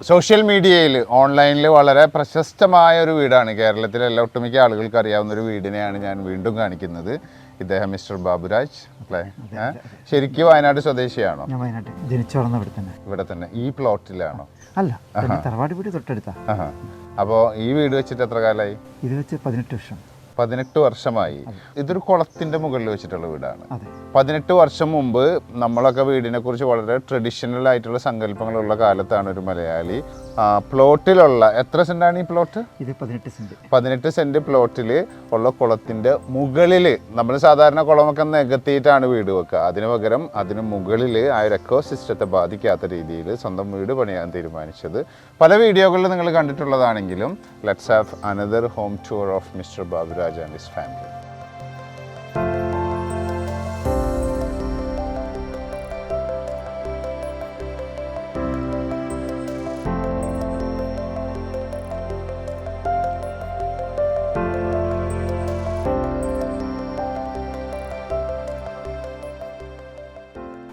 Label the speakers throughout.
Speaker 1: Social മീഡിയയിൽ ഓൺലൈനിൽ വളരെ പ്രശസ്തമായ ഒരു വീടാണ്. കേരളത്തിലെ എല്ലാ ഒട്ടുമിക്ക ആളുകൾക്ക് അറിയാവുന്ന ഒരു വീടിനെയാണ് ഞാൻ വീണ്ടും കാണിക്കുന്നത്. ഇദ്ദേഹം മിസ്റ്റർ ബാബുരാജ് അല്ലേ? ശരിക്കും വയനാട് സ്വദേശിയാണോ?
Speaker 2: ഞാൻ വയനാട്ടിൽ ജനിച്ചു വളർന്ന ഇവിടെ തന്നെ.
Speaker 1: ഇവിടെ തന്നെ. ഈ പ്ലോട്ടിലാണോ?
Speaker 2: അല്ല തറവാട് വീട് തൊട്ടടുത്താ.
Speaker 1: അപ്പോൾ ഈ വീട് വെച്ചിട്ട് എത്ര കാലമായി
Speaker 2: ഇത് വെച്ച് പതിനെട്ട് വർഷം.
Speaker 1: പതിനെട്ട് വർഷമായി. ഇതൊരു കുളത്തിന്റെ മുകളിൽ വെച്ചിട്ടുള്ള വീടാണ്. പതിനെട്ട് വർഷം മുമ്പ് നമ്മളൊക്കെ വീടിനെ കുറിച്ച് വളരെ ട്രഡീഷണൽ ആയിട്ടുള്ള സങ്കല്പങ്ങളുള്ള കാലത്താണ് ഒരു മലയാളി. പ്ലോട്ടിലുള്ള എത്ര സെന്റാണ് ഈ പ്ലോട്ട്
Speaker 2: ഇത് പതിനെട്ട് സെന്റ്.
Speaker 1: പതിനെട്ട് സെന്റ് പ്ലോട്ടിൽ ഉള്ള കുളത്തിന്റെ മുകളിൽ നമ്മൾ സാധാരണ കുളമൊക്കെ നികത്തിയിട്ടാണ് വീട് വെക്കുക. അതിനു പകരം അതിന് മുകളിൽ ആ ഒരു എക്കോ സിസ്റ്റത്തെ ബാധിക്കാത്ത രീതിയിൽ സ്വന്തം വീട് പണിയാൻ തീരുമാനിച്ചത്. പല വീഡിയോകളിൽ നിങ്ങൾ കണ്ടിട്ടുള്ളതാണെങ്കിലും let's have another home tour of mister Baburaj and his family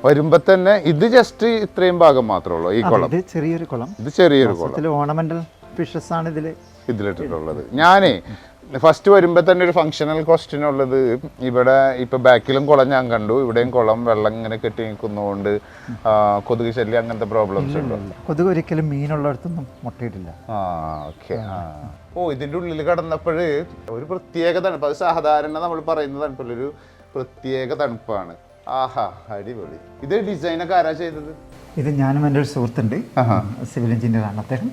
Speaker 1: വരുമ്പോ തന്നെ ഇത് ജസ്റ്റ് ഇത്രയും ഭാഗം മാത്രമേ ഉള്ളൂ. ഈ കുളം.
Speaker 2: ഇത് ചെറിയൊരു കുളം.
Speaker 1: ഇത് ചെറിയൊരു കുളം.
Speaker 2: ഓർണമെന്റൽ ഫിഷസ് ആണ് ഇതിൽ
Speaker 1: ഇതിലിട്ടിട്ടുള്ളത്. ഞാനേ ഫസ്റ്റ് വരുമ്പോൾ തന്നെ ഒരു ഫങ്ഷണൽ ക്വസ്റ്റ്യൻ ഉള്ളത്. ഇവിടെ ഇപ്പൊ ബാക്കിലും കുളം ഞാൻ കണ്ടു. ഇവിടെയും കുളം വെള്ളം ഇങ്ങനെ കെട്ടി നിൽക്കുന്നതുകൊണ്ട് കൊതുക് ശല്യം അങ്ങനത്തെ പ്രോബ്ലംസ് ഉണ്ടോ?
Speaker 2: കൊതുക് ഒരിക്കലും മീനുള്ളിടത്തൊന്നും മുട്ടയിട്ടില്ല.
Speaker 1: ആ ഓക്കെ ഓ ഇതിന്റെ ഉള്ളിൽ കടന്നപ്പോൾ ഒരു പ്രത്യേക തണുപ്പ്. അത് സാധാരണ നമ്മൾ പറയുന്ന തണുപ്പല്ല ഒരു പ്രത്യേക തണുപ്പാണ്. ആഹാ അടിപൊളി. ഇത് ഡിസൈനൊക്കെ ആരാ ചെയ്തത്?
Speaker 2: ഇത് ഞാനും എന്റെ ഒരു സുഹൃത്തുണ്ട്. സിവിൽ എഞ്ചിനീയർ ആണ്. അദ്ദേഹം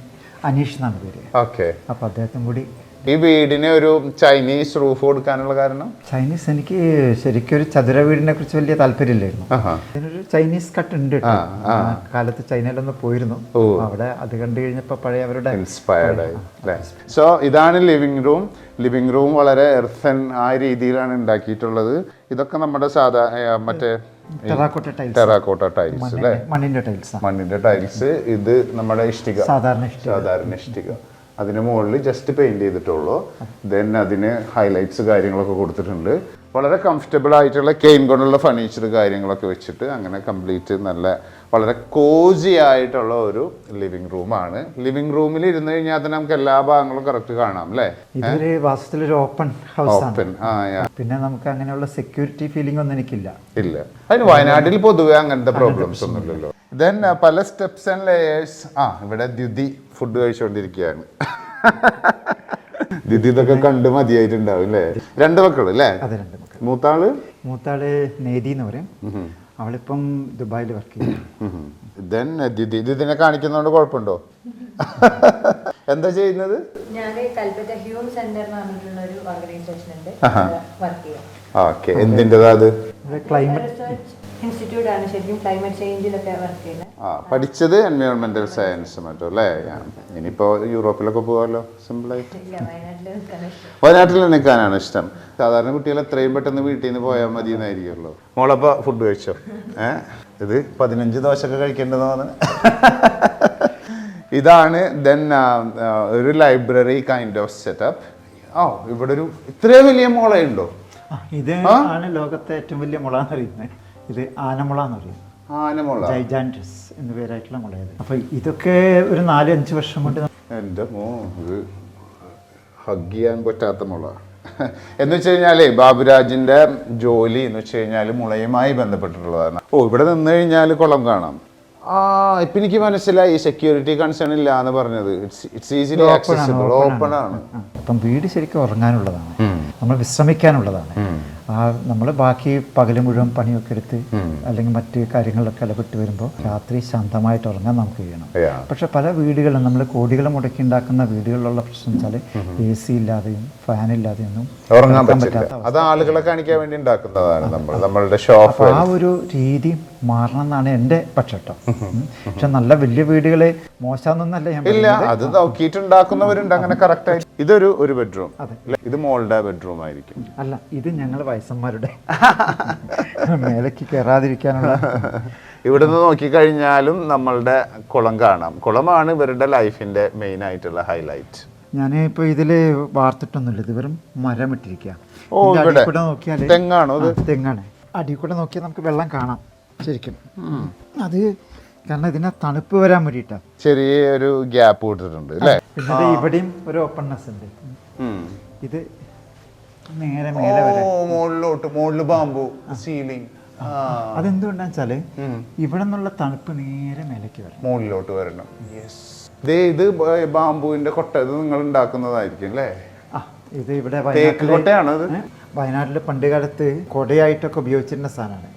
Speaker 2: അനീഷ് എന്നാണ് പേര്.
Speaker 1: ഓക്കെ
Speaker 2: അപ്പോൾ അദ്ദേഹത്തും കൂടി
Speaker 1: ഈ വീടിന് ഒരു ചൈനീസ് റൂഫ് കൊടുക്കാനുള്ള കാരണം?
Speaker 2: ചൈനീസ് എനിക്ക് ശരിക്കും ഒരു ചതുര വീടിനെ കുറിച്ച് വലിയ താല്പര്യമില്ലായിരുന്നു. അതിനൊരു ചൈനീസ് കട്ട്. ഉണ്ട് കാലത്ത് ചൈനയിലൊന്ന് പോയിരുന്നു. അവിടെ അത് കണ്ടു കഴിഞ്ഞപ്പോ പഴയ അവരുടെ
Speaker 1: ഇൻസ്പയർഡ് ആയി സോ ഇതാണ് ലിവിംഗ് റൂം ലിവിംഗ് റൂം വളരെ എർത്തൻ ആ രീതിയിലാണ് ഉണ്ടാക്കിയിട്ടുള്ളത്. ഇതൊക്കെ നമ്മുടെ സാധാ മറ്റേ
Speaker 2: ടെറാക്കോട്ട ടൈൽസ്
Speaker 1: അല്ലേ?
Speaker 2: മണ്ണിന്റെ ടൈൽസ്
Speaker 1: മണ്ണിന്റെ ടൈൽസ് ഇത് നമ്മുടെ ഇഷ്ടിക.
Speaker 2: സാധാരണ ഇഷ്ടിക.
Speaker 1: സാധാരണ ഇഷ്ടിക. അതിന് മുകളിൽ ജസ്റ്റ് പെയിന്റ് ചെയ്തിട്ടുള്ളൂ. ദെൻ അതിന് ഹൈലൈറ്റ്സ് കാര്യങ്ങളൊക്കെ കൊടുത്തിട്ടുണ്ട്. വളരെ കംഫർട്ടബിൾ ആയിട്ടുള്ള കെയിൻ കൊണ്ടുള്ള ഫർണിച്ചർ കാര്യങ്ങളൊക്കെ വെച്ചിട്ട് അങ്ങനെ കംപ്ലീറ്റ് നല്ല വളരെ കോസി ആയിട്ടുള്ള ഒരു ലിവിംഗ് റൂമാണ് ലിവിംഗ് റൂമിൽ ഇരുന്ന് കഴിഞ്ഞാൽ തന്നെ നമുക്ക് എല്ലാ ഭാഗങ്ങളും കറക്റ്റ് കാണാം അല്ലേ?
Speaker 2: ഇതൊരു വാസ്തവത്തിലൊരു ഓപ്പൺ ഹൗസ്
Speaker 1: ആ
Speaker 2: പിന്നെ നമുക്ക് അങ്ങനെയുള്ള സെക്യൂരിറ്റി ഫീലിംഗ് ഒന്നും എനിക്കില്ല.
Speaker 1: ഇല്ല. അതിന് വയനാട്ടിൽ പൊതുവെ അങ്ങനത്തെ പ്രോബ്ലംസ് ഒന്നുമില്ലല്ലോ. ദെൻ പല സ്റ്റെപ്സ് ആൻഡ് ലേയേഴ്സ് ആ ഇവിടെ ദ്യുതി. ഫുഡ് കഴിച്ചുകൊണ്ടിരിക്കുകയാണ് ദിദി ഇതൊക്കെ കണ്ട് മതിയായിട്ടുണ്ടാവും അല്ലേ? രണ്ട് മക്കൾ അല്ലേ?
Speaker 2: അതെ രണ്ട് മക്കൾ
Speaker 1: മൂത്താൾ?
Speaker 2: മൂത്താൾ നേതി എന്ന് പറയും. അവളിപ്പം ദുബായിൽ വർക്ക് ചെയ്യും
Speaker 1: ദെൻ ദ്യുതി ദ്യുതിനെ കാണിക്കുന്നതുകൊണ്ട് കുഴപ്പമുണ്ടോ? എന്താ ചെയ്യുന്നത്?
Speaker 3: ഞാൻ കൽപ്പറ്റ ഹ്യൂം സെന്റർ എന്ന് പറഞ്ഞിട്ടുള്ള ഒരു ഓർഗനൈസേഷൻ ഉണ്ട് വർക്ക് ചെയ്യാം
Speaker 1: ഓക്കെ. എന്തിന്റെതാ അത്?
Speaker 2: ക്ലൈമറ്റ്
Speaker 3: റിസർച്ച് ഇൻസ്റ്റിറ്റ്യൂട്ട് ആണ് ശരിക്കും ക്ലൈമറ്റ് ചേഞ്ചിലൊക്കെ വർക്ക് ചെയ്യുന്നത്
Speaker 1: ആ പഠിച്ചത് എൻവയോൺമെന്റൽ സയൻസ് മറ്റോ അല്ലേ? ഇനിയിപ്പോ യൂറോപ്പിലൊക്കെ പോകാമല്ലോ സിമ്പിളായിട്ട്
Speaker 3: ഇല്ല വയനാട്ടിൽ
Speaker 1: നിൽക്കാനാണ് ഇഷ്ടം. സാധാരണ കുട്ടികൾ എത്രയും പെട്ടെന്ന് വീട്ടിൽ നിന്ന് പോയാൽ മതി എന്നായിരിക്കുമല്ലോ മോളപ്പോ ഫുഡ് കഴിച്ചോ? ഏ? ഇത് പതിനഞ്ച് ദോശയൊക്കെ കഴിക്കേണ്ടതാണ് ഇതാണ് ദെൻ ഒരു ലൈബ്രറി കൈൻഡ് ഓഫ് സെറ്റപ്പ് ഓ ഇവിടെ ഒരു ഇത്രയും വലിയ മോളയുണ്ടോ ഉണ്ടോ?
Speaker 2: ഇത് ആണ് ലോകത്തെ ഏറ്റവും വലിയ മുള എന്ന് പറയുന്നത്. ഇത് ആനമുള എന്ന് പറയും.
Speaker 1: ആനമുള.
Speaker 2: ജൈജാന്റസ് എന്ന പേരായിട്ടുള്ള മുളയത്. അപ്പൊ ഇതൊക്കെ ഒരു നാല് അഞ്ച് വർഷം കൊണ്ട്
Speaker 1: എന്റെ മോ ഇത് ഹഗ് ചെയ്യാൻ പറ്റാത്ത മുള. എന്ന് വെച്ച് കഴിഞ്ഞാലേ ബാബുരാജിന്റെ ജോലി എന്ന് വെച്ച് കഴിഞ്ഞാൽ മുളയുമായി ബന്ധപ്പെട്ടിട്ടുള്ളതാണ്. ഓ ഇവിടെ നിന്ന് കഴിഞ്ഞാൽ കുളം കാണാം. ആ ഇപ്പൊ എനിക്ക് മനസ്സിലായി സെക്യൂരിറ്റി കൺസേൺ ഇല്ല എന്ന് പറഞ്ഞത്. ഇറ്റ്സ് ഈസിലി ആക്സസിബിൾ ഓപ്പൺ ആണ്
Speaker 2: അപ്പം വീട് ശരിക്കും ഉറങ്ങാനുള്ളതാണ്. നമ്മൾ വിശ്രമിക്കാനുള്ളതാണ്. ആ നമ്മൾ ബാക്കി പകൽ മുഴുവൻ പണിയൊക്കെ എടുത്ത് അല്ലെങ്കിൽ മറ്റ് കാര്യങ്ങളിലൊക്കെ ഇടപെട്ട് വരുമ്പോൾ രാത്രി ശാന്തമായിട്ട് ഉറങ്ങാൻ നമുക്ക് കഴിയണം. പക്ഷെ പല വീടുകളും നമ്മൾ കോടികൾ മുടക്കി ഉണ്ടാക്കുന്ന വീടുകളിലുള്ള പ്രശ്നം വെച്ചാൽ എ സി ഇല്ലാതെയും ഫാൻ ഇല്ലാതെയൊന്നും
Speaker 1: ഉറങ്ങാൻ പറ്റാത്ത അത് ആളുകളെ കാണിക്കാൻ വേണ്ടി ഉണ്ടാക്കുന്നതാണ് നമ്മൾ നമ്മളുടെ ഷോപ്പ്
Speaker 2: ആ ഒരു രീതി മാറണം എന്നാണ് എന്റെ പക്ഷം പക്ഷെ നല്ല വലിയ വീടുകളെ മോശമെന്നല്ല ഞാൻ
Speaker 1: ഇല്ല. അത് നോക്കിയിട്ടുണ്ടാക്കുന്നവരുണ്ട് അങ്ങനെ കറക്റ്റ് ആയിട്ട്. ഇതൊരു ഒരു ബെഡ്റൂം ഇത് മോളുടെ ബെഡ്റൂം ആയിരിക്കും.
Speaker 2: അല്ല ഇത് ഞങ്ങൾ വയസ്സന്മാരുടെ. മേലേക്ക് കയറാതിരിക്കാനുള്ള.
Speaker 1: ഇവിടുന്ന് നോക്കിക്കഴിഞ്ഞാലും നമ്മളുടെ കുളം കാണാം. കുളമാണ് ഇവരുടെ ലൈഫിന്റെ മെയിൻ ആയിട്ടുള്ള ഹൈലൈറ്റ്
Speaker 2: ഞാൻ ഇപ്പോൾ ഇതിൽ വാർത്തിട്ടൊന്നുമില്ല. ഇത് വെറും മരം ഇട്ടിരിക്കുക
Speaker 1: ഓ, ഇവിടെ.
Speaker 2: നോക്കിയാൽ
Speaker 1: തെങ്ങാണോ
Speaker 2: തെങ്ങാണ്. അടിയിൽ കൂടെ നോക്കിയാൽ നമുക്ക് വെള്ളം കാണാം. ശരിക്കും. അത് കാരണം ഇതിനെ തണുപ്പ് വരാൻ വേണ്ടിയിട്ടാണ്
Speaker 1: ചെറിയൊരു ഗ്യാപ്പ് കൊടുത്തിട്ടുണ്ട് അല്ലേ?
Speaker 2: പിന്നെ ഇവിടെയും ഒരു ഓപ്പൺനെസ് ഉണ്ട്. ഇത് നേരെ മേലെ വരെ.
Speaker 1: മുകളിലോട്ട് മുകളിൽ ബാമ്പു സീലിംഗ്
Speaker 2: അതെന്തുകൊണ്ടാന്ന് വെച്ചാൽ ഇവിടെ നിന്നുള്ള തണുപ്പ് നേരെ മേലേക്ക് വരണം.
Speaker 1: മുകളിലോട്ട് വരണം. ദേ ഇത് ബാമ്പുവിന്റെ കൊട്ട ഇത് നിങ്ങൾ ഉണ്ടാക്കുന്നതായിരിക്കും അല്ലേ?
Speaker 2: ആ ഇത് ഇവിടെ വയനാട്ടിലെ
Speaker 1: കൊട്ടയാണോ ഇത്?
Speaker 2: ഏ? വയനാട്ടിലെ പണ്ട് കാലത്ത് കൊടയായിട്ടൊക്കെ ഉപയോഗിച്ചിരുന്ന സാധനമാണ്.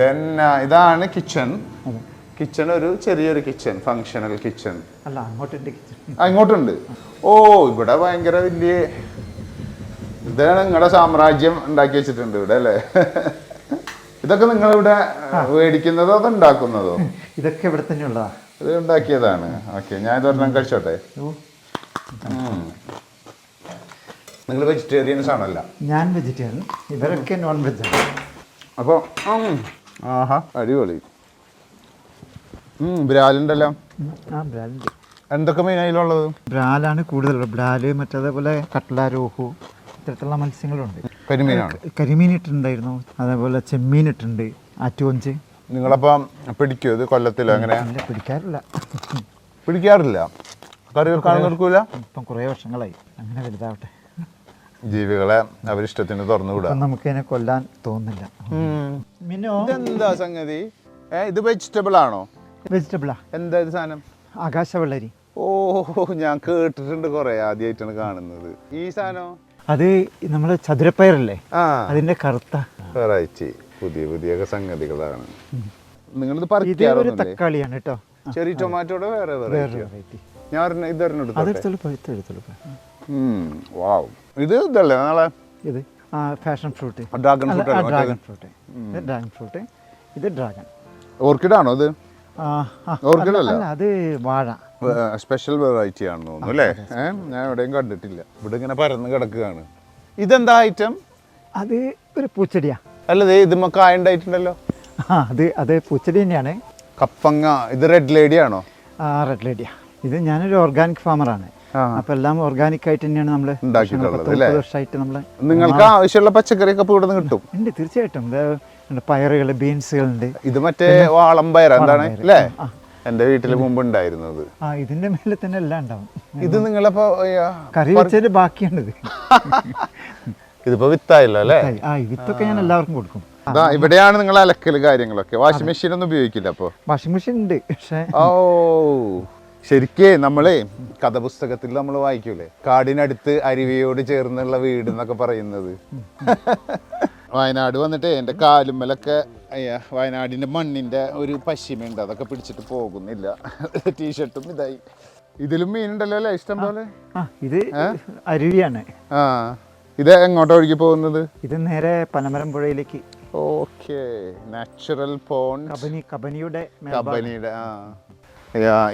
Speaker 1: ദെൻ ഇതാണ് കിച്ചൺ കിച്ചൺ ഒരു ചെറിയൊരു കിച്ചൺ ഫങ്ഷണൽ കിച്ചൺ
Speaker 2: അല്ല അങ്ങോട്ടുണ്ട്.
Speaker 1: ഓ ഇവിടെ ഭയങ്കര വലിയ ഇതാണ് നിങ്ങളുടെ സാമ്രാജ്യം ഉണ്ടാക്കി വെച്ചിട്ടുണ്ട് ഇവിടെ അല്ലേ? ഇതൊക്കെ നിങ്ങൾ ഇവിടെ മേടിക്കുന്നതോ അത് ഉണ്ടാക്കുന്നതോ?
Speaker 2: ഇതൊക്കെ ഇവിടെ തന്നെ ഉള്ളതാ.
Speaker 1: ഇത് ഉണ്ടാക്കിയതാണ്. ഓക്കെ ഞാൻ ഇതൊരെണ്ണം കഴിച്ചോട്ടെ? നിങ്ങൾ വെജിറ്റേറിയൻസ് ആണല്ല.
Speaker 2: ഞാൻ വെജിറ്റേറിയൻ. ഇവരൊക്കെ നോൺ വെജാണ്
Speaker 1: അപ്പോൾ ആഹാ. അടിപൊളി. ബ്രാലുണ്ടല്ലോ.
Speaker 2: ആ ബ്രാലുണ്ട്.
Speaker 1: എന്തൊക്കെ മെയിൻ അതിലുള്ളത്
Speaker 2: ബ്രാലാണ് കൂടുതലുള്ളത്. ബ്രാൽ മറ്റേതേപോലെ കട്ട്ല രോഹു ഇത്തരത്തിലുള്ള മത്സ്യങ്ങളുണ്ട്.
Speaker 1: കരിമീനാണ്.
Speaker 2: കരിമീൻ ഇട്ടിട്ടുണ്ടായിരുന്നു. അതേപോലെ ചെമ്മീൻ ഇട്ടിട്ടുണ്ട്. ആറ്റുകൊഞ്ച്.
Speaker 1: നിങ്ങളപ്പം പിടിക്കോ? ഇത് കൊല്ലത്തിലോ അങ്ങനെ?
Speaker 2: ഇല്ല പിടിക്കാറില്ല.
Speaker 1: പിടിക്കാറില്ല. കറി വെക്കാൻ കൊടുക്കൂല
Speaker 2: ഇപ്പം കുറേ വർഷങ്ങളായി. അങ്ങനെ വലുതാവട്ടെ.
Speaker 1: ജീവികളെ അവരിഷ്ടത്തിന് തുറന്നു വിടുക
Speaker 2: ഇപ്പം നമുക്കതിനെ കൊല്ലാൻ തോന്നില്ല മിനോ?
Speaker 1: ഇതെന്താ സംഗതി? ഇത് വെജിറ്റബിൾ ആണോ?
Speaker 2: വെജിറ്റബിളാ
Speaker 1: എന്താ ഇത് സാധനം?
Speaker 2: ആകാശവെള്ളരി.
Speaker 1: ഓ ഞാൻ കേട്ടിട്ടുണ്ട് കുറെ ആദ്യമായിട്ടാണ് കാണുന്നത്. ഈ സാധനം?
Speaker 2: അത് നമ്മൾ ചതുരപ്പയറല്ലേ? അതിന്റെ കറുത്ത.
Speaker 1: വെറൈറ്റി. പുതിയ പുതിയ സംഗതികളാണ്. നിങ്ങളിത്
Speaker 2: ഇതേ ഒരു തക്കാളിയാണ് കേട്ടോ.
Speaker 1: ചെറിയ ടൊമാറ്റോടെ വേറെ
Speaker 2: വേറെ
Speaker 1: വെറൈറ്റി ഞാൻ ഇതൊരെണ്ണം ഇത് ഇതല്ലേ നാളെ?
Speaker 2: ഇത് passion fruit
Speaker 1: dragon fruit
Speaker 2: dragon fruit dragon fruit ഇത് ഡ്രാഗൺ
Speaker 1: ഓർക്കിഡ് ആണോ ഇത്?
Speaker 2: ആ, അല്ല, അത് വാഴ.
Speaker 1: സ്പെഷ്യൽ വെറൈറ്റി ആണെന്ന് തോന്നുന്നു അല്ലേ? ഞാൻ എവിടെയും കണ്ടിട്ടില്ല. ഇവിടെ ഇങ്ങനെ പരന്ന് കിടക്കുകയാണ്. ഇതെന്താ ഐറ്റം
Speaker 2: അത് ഒരു പൂച്ചെടിയാ.
Speaker 1: അല്ല ദേ ഇത് കായ ഉണ്ടായിട്ടുണ്ടല്ലോ
Speaker 2: ആ അത് അത് പൂച്ചെടി തന്നെയാണ്.
Speaker 1: കപ്പങ്ങ ഇത് റെഡ് ലേഡി ആണോ?
Speaker 2: ആ റെഡ് ലേഡിയാ ഇത് ഞാനൊരു ഓർഗാനിക് ഫാമറാണ്. അപ്പൊ എല്ലാം ഓർഗാനിക് ആയിട്ട് തന്നെയാണ് നമ്മൾ
Speaker 1: അല്ലേ?
Speaker 2: വർഷമായിട്ട്
Speaker 1: നിങ്ങൾക്ക് ആവശ്യമുള്ള പച്ചക്കറിയൊക്കെ ഇപ്പോൾ ഇവിടെ കിട്ടും.
Speaker 2: ഉണ്ട് തീർച്ചയായിട്ടും. ബീൻസുകൾ ഉണ്ട് പയറുകൾ ബീൻസുകളുണ്ട്.
Speaker 1: ഇത് മറ്റേ വാളം പയർ എന്താണ്. അല്ലേ? എന്റെ വീട്ടിൽ മുമ്പ് ഉണ്ടായിരുന്നത്.
Speaker 2: ആ ഇതിന്റെ മേലെ തന്നെ എല്ലാം ഉണ്ടാവും.
Speaker 1: ഇത് നിങ്ങളപ്പോ
Speaker 2: കറി വെച്ചതിൽ ബാക്കിയാണിത്.
Speaker 1: ഇതിപ്പോ വിത്തായല്ലോ അല്ലേ?
Speaker 2: ആ വിത്തൊക്കെ ഞാൻ എല്ലാവർക്കും കൊടുക്കും.
Speaker 1: ഇവിടെയാണ് നിങ്ങൾ അലക്കൽ കാര്യങ്ങളൊക്കെ. വാഷിംഗ് മെഷീൻ ഒന്നും ഉപയോഗിക്കില്ല അപ്പോ?
Speaker 2: വാഷിംഗ് മെഷീൻ ഉണ്ട് പക്ഷേ
Speaker 1: ഓ. ശരിക്കേ നമ്മളെ കഥപുസ്തകത്തിൽ നമ്മൾ വായിക്കൂലേ? കാടിനടുത്ത് അരുവിയോട് ചേർന്നുള്ള വീട് എന്നൊക്കെ പറയുന്നത്. വയനാട് വന്നിട്ട് എന്റെ കാലുമ്മലൊക്കെ അയ്യാ വയനാടിന്റെ മണ്ണിന്റെ ഒരു പശ്ചിമയുണ്ട്. അതൊക്കെ പിടിച്ചിട്ട് പോകുന്നില്ല. ടീഷർട്ടും ഇതായി. ഇതിലും മീനുണ്ടല്ലോ അല്ലേ? ഇഷ്ടം പോലെ?
Speaker 2: ഇത് അരുവിയാണ്.
Speaker 1: ആ ഇത് എങ്ങോട്ടാ ഒഴുകി പോകുന്നത്?
Speaker 2: ഇത് നേരെ പനമരം പുഴയിലേക്ക്.
Speaker 1: ഓക്കെ നാച്ചുറൽ പോൺ
Speaker 2: കബനി കബനിയുടെ
Speaker 1: കബനിയുടെ ആ.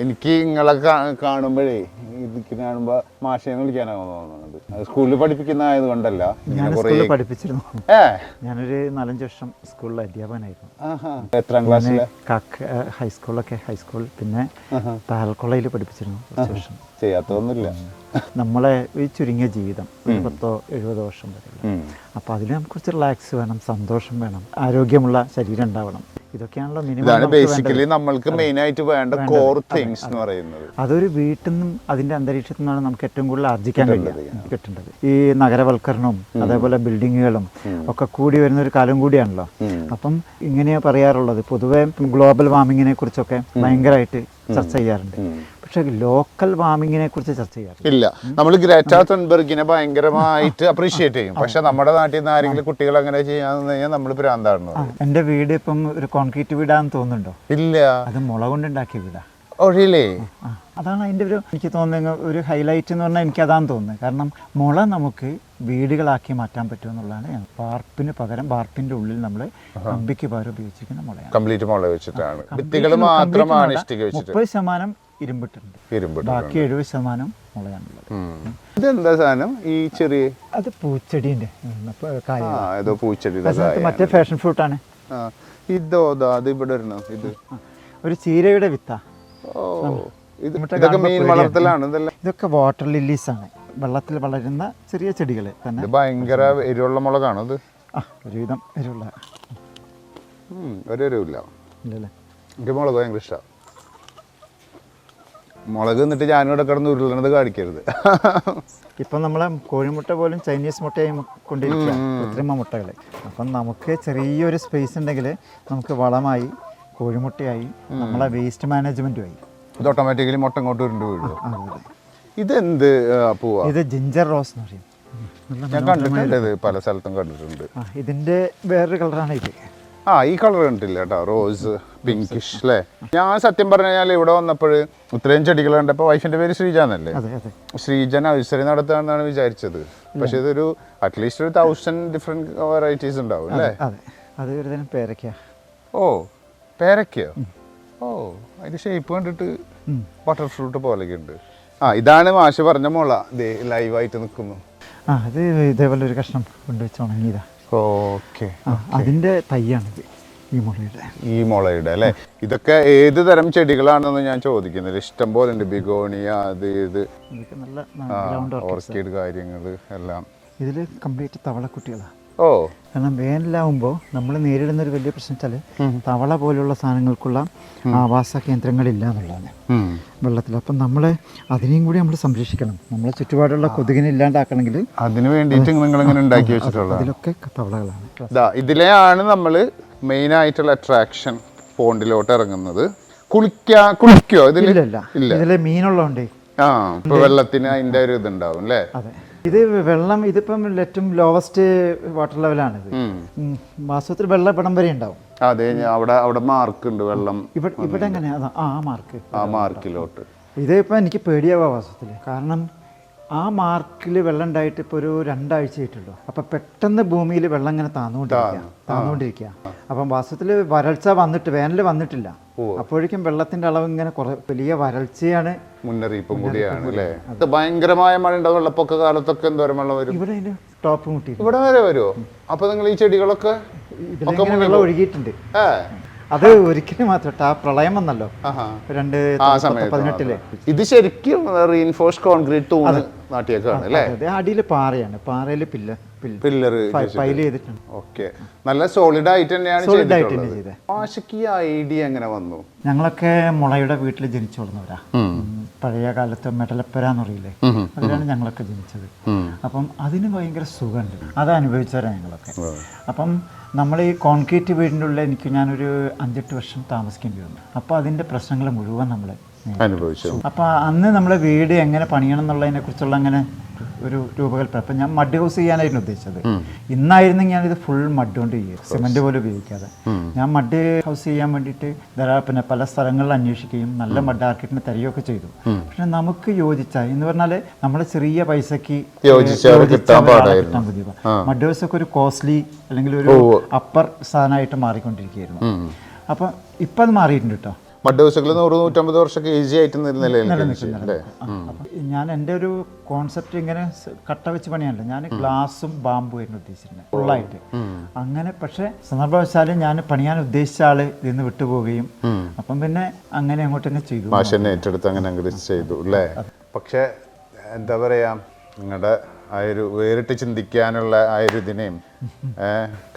Speaker 1: എനിക്ക് നിങ്ങളെ കാണുമ്പോഴേ ഇതിക്ക് കാണുമ്പോ മാഷേന്ന് വിളിക്കാനാണ് തോന്നുന്നത് സ്കൂളിൽ പഠിപ്പിക്കുന്ന ആയതുകൊണ്ടല്ല.
Speaker 2: സ്കൂളിൽ പഠിപ്പിച്ചിരുന്നു. ഞാനൊരു നാലഞ്ച് വർഷം സ്കൂളിൽ അധ്യാപകനായിരുന്നു.
Speaker 1: എത്രാം ക്ലാസ്സിലെ
Speaker 2: കാക്ക ഹൈസ്കൂളിലൊക്കെ ഹൈസ്കൂൾ പിന്നെ താൽക്കൊള്ളയിൽ പഠിപ്പിച്ചിരുന്നു കുറച്ച് വർഷം.
Speaker 1: ചെയ്യാത്തൊന്നുമില്ല
Speaker 2: നമ്മളെ ഈ ചുരുങ്ങിയ ജീവിതം ഒരു പത്തോ എഴുപതോ വർഷം വരെയുള്ള.
Speaker 1: അപ്പൊ
Speaker 2: അപ്പോൾ അതിൽ നമുക്ക് കുറച്ച് റിലാക്സ് വേണം സന്തോഷം വേണം ആരോഗ്യമുള്ള ശരീരം ഉണ്ടാവണം. ഇതൊക്കെയാണല്ലോ മിനിമം
Speaker 1: ബേസിക്കലി. നമ്മൾക്ക് മെയിൻ ആയിട്ട് വേണ്ട കോർ തിങ്സ് എന്ന് പറയുന്നത്.
Speaker 2: അതൊരു വീട്ടിൽ നിന്നും അതിന്റെ അന്തരീക്ഷത്തിൽ നിന്നാണ് നമുക്ക് ഏറ്റവും കൂടുതൽ ആർജിക്കാൻ കിട്ടേണ്ടത് ഈ നഗരവൽക്കരണവും അതേപോലെ ബിൽഡിങ്ങുകളും ഒക്കെ കൂടി വരുന്ന ഒരു കാലം കൂടിയാണല്ലോ. അപ്പം ഇങ്ങനെയാ പറയാറുള്ളത്. പൊതുവെ ഗ്ലോബൽ വാർമിങ്ങിനെ കുറിച്ചൊക്കെ ഭയങ്കരമായിട്ട് ചർച്ച ചെയ്യാറുണ്ട്. പക്ഷെ ലോക്കൽ വാർമിങ്ങിനെ കുറിച്ച് ചർച്ച ചെയ്യാറില്ല.
Speaker 1: ഇല്ല. നമ്മൾ ഗ്രേറ്റ തുൻബർഗിനെ ഭയങ്കരമായിട്ട് അപ്രീഷിയേറ്റ് ചെയ്യും. പക്ഷെ നമ്മുടെ നാട്ടിൽ നിന്ന് ആരെങ്കിലും കുട്ടികൾ അങ്ങനെ ചെയ്യാന്ന് കഴിഞ്ഞാൽ നമ്മൾ ഭ്രാന്താണ്
Speaker 2: എന്റെ വീട് ഇപ്പം ഒരു കോൺക്രീറ്റ് വീടാന്ന് തോന്നുന്നുണ്ടോ?
Speaker 1: ഇല്ല.
Speaker 2: അത് മുള കൊണ്ടുണ്ടാക്കിയ വീടാ.
Speaker 1: ഒഴിയില്ലേ
Speaker 2: അതാണ് അതിന്റെ ഒരു എനിക്ക് തോന്നുന്നത് ഒരു ഹൈലൈറ്റ് എന്ന് പറഞ്ഞാൽ എനിക്ക് അതാണ് തോന്നുന്നത്. കാരണം മുള നമുക്ക് വീടുകളാക്കി മാറ്റാൻ പറ്റുമെന്നുള്ളതാണ് ഞാൻ പാർപ്പിന് പകരം പാർപ്പിന്റെ ഉള്ളിൽ നമ്മൾ കമ്പിക്ക് പകരം ഉപയോഗിച്ചിരിക്കുന്ന മുളയാണ്.
Speaker 1: കംപ്ലീറ്റ് മുള വെച്ചിട്ടാണ്.
Speaker 2: മുപ്പത് ശതമാനം ഇരുമ്പിട്ടുണ്ട്.
Speaker 1: ഇരുമ്പിട്ട്
Speaker 2: ബാക്കി എഴുപത് ശതമാനം മുളയാണുള്ളത്.
Speaker 1: ഇതെന്താ സാധനം? ഈ ചെറിയ
Speaker 2: അത്
Speaker 1: പൂച്ചെടിന്റെ ഏതോ കായ
Speaker 2: മറ്റേ ഫാഷൻ ഫ്രൂട്ടാണ്
Speaker 1: ഇതോ അത് ഇവിടെ ഇത്.
Speaker 2: ഒരു ചീരയുടെ വിത്താ.
Speaker 1: ഇതൊക്കെ
Speaker 2: വാട്ടർ ലില്ലീസ് ആണ്. വെള്ളത്തിൽ വളരുന്ന ചെറിയ ചെടികൾ തന്നെ.
Speaker 1: ഭയങ്കര എരിവുള്ള മുളകാണോ ഇത്?
Speaker 2: ഒരുവിധം എരിവുള്ള.
Speaker 1: ഒരു എരിവില്ല
Speaker 2: ഇല്ലല്ലേ?
Speaker 1: എനിക്ക് മുളക് ഭയങ്കര ഇഷ്ടമാണ് മുളക് എന്നിട്ട് ഞാനിവിടെ കിടന്ന് ഉരുളണത് കാണിക്കരുത്.
Speaker 2: ഇപ്പം നമ്മളെ കോഴിമുട്ട പോലും ചൈനീസ് മുട്ടയായി കൊണ്ടിരിക്കുക. കൃത്രിമ മുട്ടകൾ അപ്പം നമുക്ക് ചെറിയൊരു സ്പേസ് ഉണ്ടെങ്കിൽ നമുക്ക് വളമായി കോഴിമുട്ടയായി നമ്മളെ വേസ്റ്റ് മാനേജ്മെന്റുമായി
Speaker 1: ഇത് ഓട്ടോമാറ്റിക്കലി മുട്ട ഇങ്ങോട്ട് ഉരുണ്ട് വീഴും. ഇതെന്ത് പൂവാ?
Speaker 2: ഇത് ജിഞ്ചർ റോസ് എന്ന് പറയും.
Speaker 1: ഞാൻ കണ്ടിട്ടുണ്ട് പല സ്ഥലത്തും കണ്ടിട്ടുണ്ട്.
Speaker 2: ഇതിന്റെ വേറൊരു കളറാണ് ഇത്.
Speaker 1: ആ ഈ കളർ കണ്ടില്ല കേട്ടോ. റോസ് പിങ്കിഷ് അല്ലേ ഞാൻ സത്യം പറഞ്ഞു കഴിഞ്ഞാൽ ഇവിടെ വന്നപ്പോൾ ഇത്രയും ചെടികൾ കണ്ടപ്പോൾ വൈഫിന്റെ പേര് ശ്രീജ എന്നല്ലേ
Speaker 2: അതെ അതെ.
Speaker 1: ശ്രീജ നഴ്സറി നടത്തുകയെന്നാണ് വിചാരിച്ചത്. പക്ഷെ ഇതൊരു അറ്റ്ലീസ്റ്റ് ഒരു തൗസൻഡ് ഡിഫറെന്റ് വെറൈറ്റീസ് ഉണ്ടാവും അല്ലേ?
Speaker 2: അതെ. ഒരു തരം പേരയ്ക്ക.
Speaker 1: ഓ പേരക്കയോ ഓ അതിന്റെ ഷേപ്പ് കണ്ടിട്ട് ബട്ടർ ഫ്രൂട്ട് പോലെയൊക്കെ ഉണ്ട്. ആ ഇതാണ് മാഷ് പറഞ്ഞ മോള. ദേ ലൈവായിട്ട് നിൽക്കുന്നു.
Speaker 2: ആ അത് ഇതേപോലെ ഒരു കഷ്ണം കൊണ്ടുവച്ച് ഉണങ്ങിയതാ.
Speaker 1: ഓക്കെ
Speaker 2: ആ അതിന്റെ തൈയാണിത് ഈ മുളയുടെ.
Speaker 1: ഈ മുളയുടെ അല്ലേ? ഇതൊക്കെ ഏത് തരം ചെടികളാണെന്ന് ഞാൻ ചോദിക്കുന്നില്ല. ഇഷ്ടം പോലെ ഉണ്ട്. ബിഗോണിയ അത് ഇത്. ഓർക്കിഡ് കാര്യങ്ങൾ എല്ലാം.
Speaker 2: ഇതിൽ കംപ്ലീറ്റ് തവളക്കുട്ടികളാണ്
Speaker 1: ഓ.
Speaker 2: കാരണം വേനലാവുമ്പോൾ നമ്മൾ നേരിടുന്ന ഒരു വലിയ പ്രശ്നം വെച്ചാൽ തവള പോലുള്ള സാധനങ്ങൾക്കുള്ള ആവാസ കേന്ദ്രങ്ങളില്ല എന്നുള്ളതാണ്. വെള്ളത്തിൽ അപ്പം നമ്മൾ അതിനെയും കൂടി നമ്മൾ സംരക്ഷിക്കണം. നമ്മളെ ചുറ്റുപാടുള്ള കൊതുകിനെ ഇല്ലാണ്ടാക്കണമെങ്കിൽ
Speaker 1: അതിന് വേണ്ടിയിട്ട് നിങ്ങൾ ഇങ്ങനെ ഉണ്ടാക്കി വെച്ചിട്ടുള്ളത്?
Speaker 2: അതിലൊക്കെ തവളകളാണ്.
Speaker 1: ഇതാ ഇതിലെയാണ് നമ്മൾ മെയിൻ ആയിട്ടുള്ള അട്രാക്ഷൻ പോണ്ടിലോട്ട് ഇറങ്ങുന്നത്. കുളിക്കാ കുളിക്കോ? ഇതിൽ ഇല്ല.
Speaker 2: ഇതിൽ മീനുള്ളതുകൊണ്ടേ
Speaker 1: ആ ഇപ്പൊ വെള്ളത്തിന് അതിന്റെ ഒരു ഇതുണ്ടാവും അല്ലേ?
Speaker 2: അതെ. ഇത് വെള്ളം ഇതിപ്പം ഏറ്റവും ലോവസ്റ്റ് വാട്ടർ ലെവലാണ് ഇത് മാസത്തിൽ വെള്ളം ഇവിടം വരെ ഉണ്ടാവും.
Speaker 1: അതെ അവിടെ അവിടെ മാർക്ക് ഉണ്ട് വെള്ളം
Speaker 2: ഇവിടെ ഇവിടെ എങ്ങനെയാ ആ മാർക്ക്
Speaker 1: ആ മാർക്കിലോട്ട്
Speaker 2: ഇത് ഇപ്പം എനിക്ക് പേടിയാവാ വാസത്തിൽ കാരണം ആ മാർക്കിൽ വെള്ളം ഉണ്ടായിട്ട് ഇപ്പോൾ ഒരു രണ്ടാഴ്ച ആയിട്ടുള്ളൂ അപ്പം പെട്ടെന്ന് ഭൂമിയിൽ വെള്ളം ഇങ്ങനെ താന്നുകൊണ്ടിരിക്കുക താന്നുകൊണ്ടിരിക്കുക അപ്പം വാസ്തവത്തിൽ വരൾച്ച വന്നിട്ട് വേനൽ വന്നിട്ടില്ല. അപ്പോഴേക്കും വെള്ളത്തിന്റെ അളവ് ഇങ്ങനെ വലിയ വരൾച്ചയാണ്.
Speaker 1: മുന്നറിയിപ്പും കൂടിയാണ് അല്ലേ? അത് ഭയങ്കരമായ മഴ ഉണ്ടാവും വെള്ളപ്പൊക്ക കാലത്തൊക്കെ എന്തോരം വെള്ളം വരും.
Speaker 2: ഇവിടെ ടോപ്പ് മുട്ടി
Speaker 1: ഇവിടെ വരെ വരുമോ അപ്പൊ നിങ്ങൾ ഈ ചെടികളൊക്കെ
Speaker 2: ഒഴുകിയിട്ടുണ്ട്. അത് ഒരിക്കലും മാത്രം ആ പ്രളയം വന്നല്ലോ. രണ്ട്
Speaker 1: പതിനെട്ടിൽ. ഇത് ശരിക്കും റീൻഫോഴ്സ് കോൺക്രീറ്റ് തൂണ് നാട്ടിയേക്കാണ് അല്ലേ?
Speaker 2: അടിയിൽ പാറയാണ്. പാറയിൽ പില്ല പില്ല
Speaker 1: പില്ലർ
Speaker 2: ഫൈൽ ചെയ്തിട്ടുണ്ട്.
Speaker 1: ഓക്കെ. നല്ല സോളിഡ് ആയിട്ട് തന്നെയാണ്
Speaker 2: ആയിട്ട് തന്നെ
Speaker 1: ഈ ഐഡിയ എങ്ങനെ വന്നു?
Speaker 2: ഞങ്ങളൊക്കെ മുളയുടെ വീട്ടിൽ ജനിച്ചു വളർന്നവരാ പഴയ കാലത്ത് മെടലപ്പര എന്ന് പറയില്ലേ അതിലാണ് ഞങ്ങളൊക്കെ ജനിച്ചത്. അപ്പം അതിന് ഭയങ്കര സുഖമുണ്ട്. അത് അനുഭവിച്ചവരാ ഞങ്ങളൊക്കെ അപ്പം നമ്മൾ ഈ കോൺക്രീറ്റ് വീടിന്റെ ഉള്ളിൽ എനിക്ക് ഞാനൊരു അഞ്ചെട്ട് വർഷം താമസിക്കേണ്ടി വന്നു. അപ്പോൾ അതിന്റെ പ്രശ്നങ്ങൾ മുഴുവൻ നമ്മൾ
Speaker 1: അനുഭവിച്ചു.
Speaker 2: അപ്പോൾ അന്ന് നമ്മളെ വീട് എങ്ങനെ പണിയണം എന്നുള്ളതിനെ കുറിച്ചുള്ള അങ്ങനെ ഒരു രൂപകൽപ്പന. അപ്പം ഞാൻ മഡ് ഹൗസ് ചെയ്യാനായിരുന്നു ഉദ്ദേശിച്ചത്. ഇന്നായിരുന്നെങ്കിൽ ഇത് ഫുൾ മഡ് കൊണ്ട് ചെയ്യും സിമെന്റ് പോലും ഉപയോഗിക്കാതെ. ഞാൻ മഡ് ഹൗസ് ചെയ്യാൻ വേണ്ടിയിട്ട് ധാരാ പിന്നെ പല സ്ഥലങ്ങളിൽ അന്വേഷിക്കുകയും നല്ല മഡ് ആർക്കിറ്റിന് തരികയൊക്കെ ചെയ്തു. പക്ഷെ നമുക്ക് യോജിച്ച എന്ന് പറഞ്ഞാൽ നമ്മളെ ചെറിയ പൈസക്ക്. മഡ് ഹൗസ് ഒക്കെ ഒരു കോസ്റ്റ്ലി അല്ലെങ്കിൽ ഒരു അപ്പർ സാധനമായിട്ട് മാറിക്കൊണ്ടിരിക്കുകയായിരുന്നു. അപ്പം ഇപ്പം അത് മാറിയിട്ടുണ്ട് കേട്ടോ
Speaker 1: മഡ് ഹൗസുകൾ നൂറ് നൂറ്റമ്പത് വർഷമൊക്കെ ഈസി ആയിട്ട് നിലനിൽക്കും അല്ലേ?
Speaker 2: ഞാൻ എന്റെ ഒരു കോൺസെപ്റ്റ് ഇങ്ങനെ കട്ട വെച്ച് പണിയല്ല ഞാൻ ഗ്ലാസും ബാമ്പും ആയിരുന്നു ഉദ്ദേശിച്ചിരുന്നത് ഫുള്ളായിട്ട് അങ്ങനെ പക്ഷേ സന്ദർഭവശാൽ ഞാൻ പണിയാൻ ഉദ്ദേശിച്ച ആൾ നിന്ന് വിട്ടുപോവുകയും അപ്പം പിന്നെ അങ്ങനെ അങ്ങോട്ട് തന്നെ ചെയ്തു.
Speaker 1: മാഷനെ ഏറ്റെടുത്ത് അങ്ങനെ ചെയ്തു അല്ലേ? പക്ഷേ എന്താ പറയാ നിങ്ങളുടെ ആ ഒരു വേറിട്ട് ചിന്തിക്കാനുള്ള ആ ഒരു ഇതിനെയും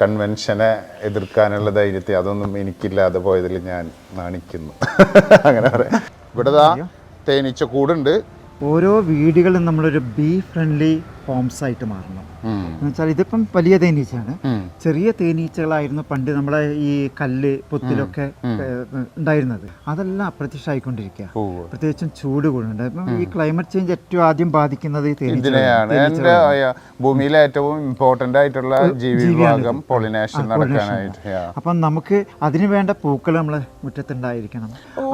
Speaker 1: കൺവെൻഷനെ എതിർക്കാനുള്ള ധൈര്യത്തെ അതൊന്നും എനിക്കില്ലാതെ പോയതിൽ ഞാൻ നാണിക്കുന്നു. അങ്ങനെ പറയാം. ഇവിടെ തേനീച്ച കൂടുണ്ട്
Speaker 2: ഓരോ വീടുകളും നമ്മളൊരു ബി ഫ്രണ്ട്ലി ഹോംസ് ആയിട്ട് മാറണം. എന്ന് വെച്ചാൽ ഇതിപ്പം വലിയ തേനീച്ചയാണ്. ചെറിയ തേനീച്ചകളായിരുന്നു പണ്ട് നമ്മളെ ഈ കല്ല് പൊത്തിലൊക്കെ ഉണ്ടായിരുന്നത്. അതെല്ലാം അപ്രത്യക്ഷമായിക്കൊണ്ടിരിക്കുക പ്രത്യേകിച്ചും ചൂട് കൂടുന്നുണ്ട്. ഈ ക്ലൈമറ്റ് ചേഞ്ച് ഏറ്റവും ആദ്യം ബാധിക്കുന്നത്.
Speaker 1: ഇതിനെയാണ്. ഭൂമിയിലെ ഏറ്റവും ഇമ്പോർട്ടന്റ് ആയിട്ടുള്ള പൊളിനേഷൻ നടക്കാനായിട്ട്.
Speaker 2: അപ്പം നമുക്ക് അതിന് വേണ്ട പൂക്കൾ നമ്മളെ മുറ്റത്തുണ്ടായിരിക്കണം.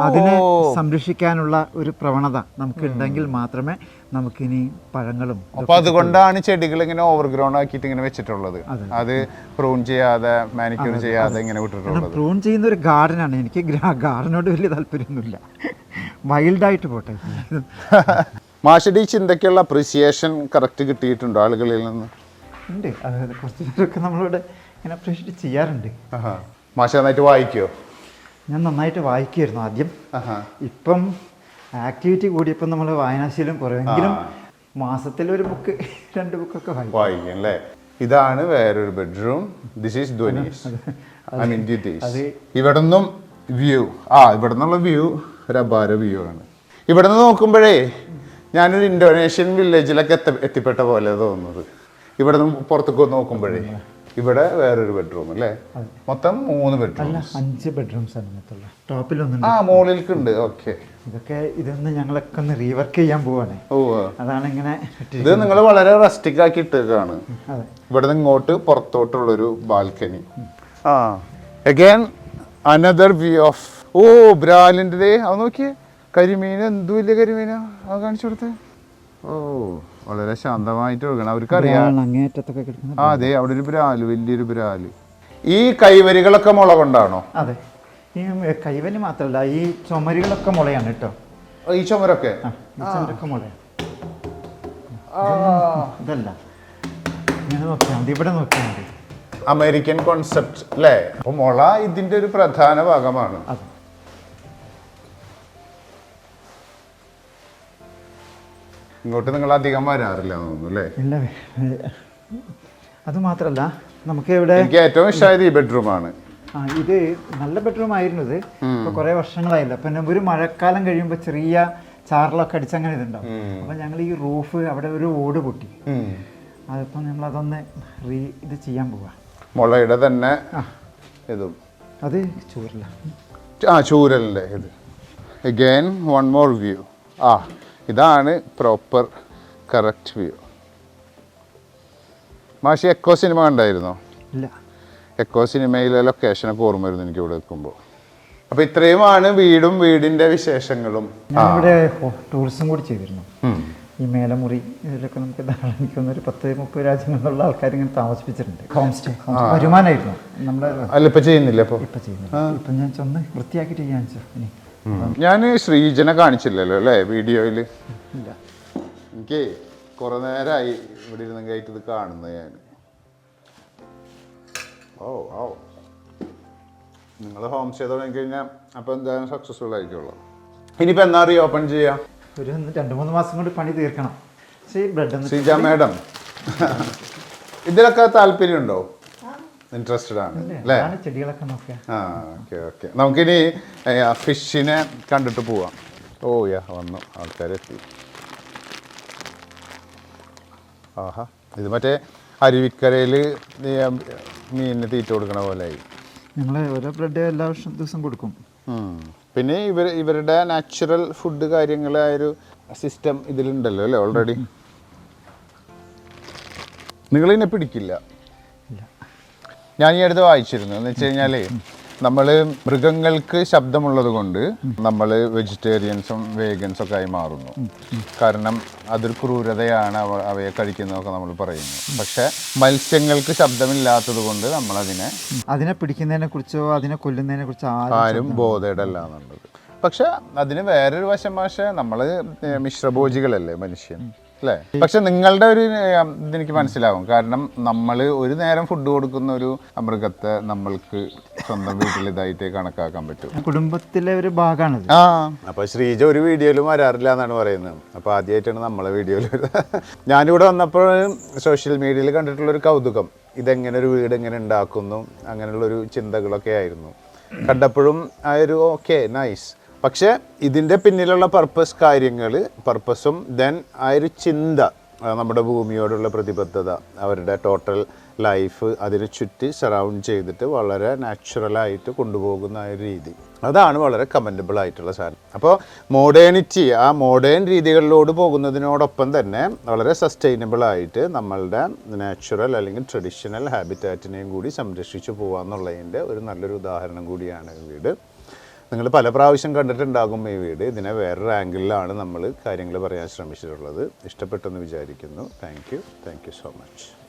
Speaker 2: അതിനെ സംരക്ഷിക്കാനുള്ള ഒരു പ്രവണത നമുക്ക് ഉണ്ടെങ്കിൽ മാത്രമേ നമുക്കിനി പഴങ്ങളും
Speaker 1: അപ്പൊ അതുകൊണ്ടാണ് ചെടികൾ ഇങ്ങനെ ഓവർഗ്രോൺ ആക്കിയിട്ട് ഇങ്ങനെ വെച്ചിട്ടുള്ളത്. അത്. പ്രൂൺ ചെയ്യാതെ മാനിക്യൂർ ചെയ്യാതെ ഇങ്ങനെ വിട്ടിട്ടുള്ളത്.
Speaker 2: പ്രൂൺ ചെയ്യുന്ന ഒരു ഗാർഡനാണ് എനിക്ക് ഗാർഡനോട് വലിയ താല്പര്യമൊന്നുമില്ല. വൈൽഡായിട്ട് പോട്ടെ.
Speaker 1: മാഷടി ചിന്തക്കുള്ള ചിന്തയ്ക്കുള്ള അപ്രിസിയേഷൻ കറക്റ്റ് കിട്ടിയിട്ടുണ്ടോ ആളുകളിൽ നിന്ന്?
Speaker 2: ഉണ്ട്. അതായത് കുറച്ച് പേരൊക്കെ നമ്മളോട് ഇങ്ങനെ അപ്രീഷിയേറ്റ് ചെയ്യാറുണ്ട്.
Speaker 1: മാഷ നന്നായിട്ട് വായിക്കോ?
Speaker 2: ഞാൻ നന്നായിട്ട് വായിക്കുമായിരുന്നു ആദ്യം. ഇപ്പം ആക്ടിവിറ്റി കൂടിയപ്പോൾ നമ്മൾ വായനാശീലം കുറവെങ്കിലും മാസത്തിൽ ഒരു ബുക്ക് രണ്ട് ബുക്കൊക്കെ വായിക്കും.
Speaker 1: വായിക്കും അല്ലേ ഇതാണ് വേറൊരു bedroom. This is Dhwani's I mean Dwithish ഇവിടെ നിന്നും വ്യൂ ആ ഇവിടെ നിന്നുള്ള വ്യൂ ഒരു അപാര വ്യൂ ആണ്. ഇവിടെ നിന്ന് നോക്കുമ്പോഴേ ഞാനൊരു ഇൻഡോനേഷ്യൻ വില്ലേജിലൊക്കെ എത്തി എത്തിപ്പെട്ട പോലെ തോന്നുന്നത്. ഇവിടെ നിന്ന് പുറത്തേക്ക് നോക്കുമ്പോഴേ. ഇവിടെ വേറൊരു ബെഡ്റൂം അല്ലേ? മൊത്തം മൂന്ന് ബെഡ്റൂം
Speaker 2: അല്ല അഞ്ച് ബെഡ്റൂംസ് ആണ് മൊത്തമുള്ള ടോപ്പിലൊന്നും
Speaker 1: ആ മുകളിലേക്കുണ്ട് ഓക്കെ
Speaker 2: ഇതൊക്കെ ഇതൊന്ന് ഞങ്ങളൊക്കെ ഒന്ന് റീവർക്ക് ചെയ്യാൻ പോവാണ്.
Speaker 1: ഓ
Speaker 2: അതാണ് ഇങ്ങനെ
Speaker 1: ഇത് നിങ്ങൾ വളരെ റസ്റ്റിക് ആക്കി ഇട്ടേക്കാണ്
Speaker 2: അതെ.
Speaker 1: ഇവിടെ നിന്ന് ഇങ്ങോട്ട് പുറത്തോട്ടുള്ളൊരു ബാൽക്കണി ആ. Again another view of oh ബ്രാലിന്റെ അത് നോക്കിയേ. കരിമീൻ എന്തുമില്ല കരിമീനാ? അത് കാണിച്ചു കൊടുത്തേ. ഓ. വളരെ ശാന്തമായിട്ട് ഒഴുകണം അവർക്കറിയാം.
Speaker 2: കിടക്കുന്നത്
Speaker 1: ആ അതെ അവിടെ ഒരു ബ്രാൽ വലിയൊരു ബ്രാൽ ഈ കൈവരികളൊക്കെ മുള കൊണ്ടാണോ
Speaker 2: അതെ. ഈ കൈവലി മാത്രമല്ല ഈ ചുമരുകളൊക്കെ മുളയാണ് കേട്ടോ.
Speaker 1: ഈ ചുമരൊക്കെ?
Speaker 2: ആ ചുമരൊക്കെ മുളയാണ്. ഇതല്ല. ഇങ്ങനെ നോക്കിയാൽ മതി ഇവിടെ നോക്കിയാൽ മതി.
Speaker 1: അമേരിക്കൻ കോൺസെപ്റ്റ് അല്ലേ? അപ്പൊ മുള ഇതിന്റെ ഒരു പ്രധാന ഭാഗമാണ്.
Speaker 2: അതെ.
Speaker 1: ഇങ്ങോട്ട് നിങ്ങൾ അധികം വരാറില്ല തോന്നുന്നു അല്ലേ?
Speaker 2: ഇല്ല അത് മാത്രമല്ല നമുക്ക് ഇവിടെ
Speaker 1: എനിക്ക് ഏറ്റവും ഇഷ്ടമായത് ഈ ബെഡ്റൂം ആണ്.
Speaker 2: ആ ഇത് നല്ല ബെഡ്റൂം ആയിരുന്നത് ഇത്. ഇപ്പൊ കുറെ വർഷങ്ങളായില്ല. പിന്നെ ഒരു മഴക്കാലം കഴിയുമ്പോൾ ചെറിയ ചാറിലൊക്കെ അടിച്ചങ്ങനെ ഇതുണ്ടാവും. അപ്പൊ ഞങ്ങൾ ഈ റൂഫ് അവിടെ ഒരു ഓട് പൊട്ടി. അതിപ്പോ നമ്മൾ അതൊന്ന് റീ ഇത് ചെയ്യാൻ പോവാ.
Speaker 1: മുളയുടെ തന്നെ ഇതും.
Speaker 2: അത് ചൂരല.
Speaker 1: ആ ചൂരലിന്റെ ഇത്. അഗൈൻ വൺ മോർ വ്യൂ ആ. ഇതാണ് പ്രോപ്പർ കറക്റ്റ് വ്യൂ മാഷി എക്കോ സിനിമ കണ്ടായിരുന്നോ?
Speaker 2: ഇല്ല.
Speaker 1: എക്കോ സിനിമയിലെ ലൊക്കേഷനൊക്കെ ഓർമ്മ വരുന്നു എനിക്ക് ഇവിടെ നിൽക്കുമ്പോൾ അപ്പൊ ഇത്രയുമാണ് വീടും വീടിന്റെ വിശേഷങ്ങളും.
Speaker 2: ഞാനിവിടെ ടൂറിസം കൂടി ചെയ്തിരുന്നു. ഈ മേലമുറി ഇതിലൊക്കെ നമുക്ക് ധാരാളം ഒരു പത്ത് മുപ്പത് രാജ്യങ്ങളിലുള്ള ആൾക്കാർ ഇങ്ങനെ താമസിപ്പിച്ചിട്ടുണ്ട്. ഹോം സ്റ്റേ വരുമാനമായിരുന്നു നമ്മുടെ
Speaker 1: അല്ല ഇപ്പം ചെയ്യുന്നില്ല
Speaker 2: ഇപ്പൊ? ഞാൻ ചെന്ന് വൃത്തിയാക്കിയിട്ട് ചെയ്യാൻ ഇനി
Speaker 1: ഞാൻ ശ്രീജനെ കാണിച്ചില്ലല്ലോ അല്ലേ വീഡിയോയിൽ എനിക്ക് കുറെ നേരമായി ഇവിടെ ഇരുന്ന് കയറ്റി ഇത് കാണുന്നത് ഞാൻ ഓ ഓ. നിങ്ങൾ ഹോം സ്റ്റേ തുടങ്ങി കഴിഞ്ഞാൽ അപ്പോൾ എന്തായാലും സക്സസ്ഫുൾ ആയിരിക്കുള്ളൂ ഇനിയിപ്പോൾ എന്നാ റീ ഓപ്പൺ ചെയ്യാം?
Speaker 2: ഒരു രണ്ട് മൂന്ന് മാസം കൊണ്ട് പണി തീർക്കണം.
Speaker 1: ശ്രീജ മാഡം. ഇതിലൊക്കെ താല്പര്യമുണ്ടോ? ഇൻട്രസ്റ്റഡ് ആണ്. അല്ലേ?
Speaker 2: ചെടികളൊക്കെ നോക്കുക
Speaker 1: ആ ഓക്കെ ഓക്കെ. നമുക്കിനി ഫിഷിനെ കണ്ടിട്ട് പോവാം. ഓ യാ വന്നു. ആൾക്കാരെത്തി. ആഹാ ഇത് മറ്റേ അരുവിക്കരയിൽ മീനിന് തീറ്റ കൊടുക്കണ പോലെയായി
Speaker 2: ഞങ്ങൾ ഓരോ ബ്രെഡ് എല്ലാ വർഷം ദിവസം കൊടുക്കും.
Speaker 1: പിന്നെ ഇവർ ഇവരുടെ നാച്ചുറൽ ഫുഡ് കാര്യങ്ങളായ ഒരു സിസ്റ്റം ഇതിലുണ്ടല്ലോ അല്ലേ ഓൾറെഡി? നിങ്ങളിനെ പിടിക്കില്ല. ഞാൻ ഈ അടുത്ത് വായിച്ചിരുന്നു. എന്ന് വെച്ച് കഴിഞ്ഞാൽ നമ്മൾ മൃഗങ്ങൾക്ക് ശബ്ദമുള്ളത് കൊണ്ട് നമ്മൾ വെജിറ്റേറിയൻസും വേഗൻസും ഒക്കെ ആയി മാറുന്നു. കാരണം അതൊരു ക്രൂരതയാണ് അവ അവയെ കഴിക്കുന്നതൊക്കെ നമ്മൾ പറയുന്നു. പക്ഷെ മത്സ്യങ്ങൾക്ക് ശബ്ദമില്ലാത്തത് കൊണ്ട് നമ്മളതിനെ
Speaker 2: അതിനെ പിടിക്കുന്നതിനെ കുറിച്ചോ അതിനെ കൊല്ലുന്നതിനെ കുറിച്ചോ ആരും
Speaker 1: എന്നുള്ളത്. പക്ഷെ അതിന് വേറൊരു വശം പക്ഷേ നമ്മൾ മിശ്രഭോജികളല്ലേ മനുഷ്യൻ? അല്ലേ? പക്ഷെ നിങ്ങളുടെ ഒരു ഇതെനിക്ക് മനസ്സിലാവും. കാരണം നമ്മൾ ഒരു നേരം ഫുഡ് കൊടുക്കുന്ന ഒരു മൃഗത്തെ നമ്മൾക്ക് സ്വന്തം വീട്ടിൽ ഇതായിട്ട് കണക്കാക്കാൻ പറ്റും.
Speaker 2: കുടുംബത്തിലെ ഒരു ഭാഗമാണ്
Speaker 1: ആ. അപ്പൊ ശ്രീജ ഒരു വീഡിയോയിലും വരാറില്ല എന്നാണ് പറയുന്നത്. അപ്പൊ ആദ്യമായിട്ടാണ് നമ്മളെ വീഡിയോയിൽ ഞാനിവിടെ വന്നപ്പോഴും സോഷ്യൽ മീഡിയയിൽ കണ്ടിട്ടുള്ള ഒരു കൗതുകം. ഇതെങ്ങനെ ഒരു വീട് എങ്ങനെ ഉണ്ടാക്കുന്നു? അങ്ങനെയുള്ള ഒരു ചിന്തകളൊക്കെ ആയിരുന്നു. കണ്ടപ്പോഴും ആ ഒരു ഓക്കെ നൈസ്. പക്ഷെ ഇതിന്റെ പിന്നിലുള്ള പർപ്പസ് കാര്യങ്ങൾ പർപ്പസും ദെൻ ആ ഒരു ചിന്ത നമ്മുടെ ഭൂമിയോടുള്ള പ്രതിബദ്ധത അവരുടെ ടോട്ടൽ ലൈഫ് അതിനെ ചുറ്റി സറൗണ്ട് ചെയ്തിട്ട് വളരെ നാച്ചുറലായിട്ട് കൊണ്ടുപോകുന്ന ഒരു രീതി. അതാണ് വളരെ കമന്റബിൾ ആയിട്ടുള്ള സാധനം. അപ്പോൾ മോഡേണിറ്റി ആ മോഡേൺ രീതികളിലോട് പോകുന്നതിനോടൊപ്പം തന്നെ വളരെ സസ്റ്റൈനബിൾ ആയിട്ട് നമ്മളുടെ നാച്ചുറൽ അല്ലെങ്കിൽ ട്രഡീഷണൽ ഹാബിറ്റാറ്റിനെയും കൂടി സംരക്ഷിച്ചു പോകാന്നുള്ളതിന്റെ ഒരു നല്ലൊരു ഉദാഹരണം കൂടിയാണ് വീട്. നിങ്ങൾ പല പ്രാവശ്യം കണ്ടിട്ടുണ്ടാകും ഈ വീട്. ഇതിനെ വേറൊരു ആംഗിളിലാണ് നമ്മൾ കാര്യങ്ങൾ പറയാൻ ശ്രമിച്ചിട്ടുള്ളത്. ഇഷ്ടപ്പെട്ടെന്ന് വിചാരിക്കുന്നു. Thank you thank you so much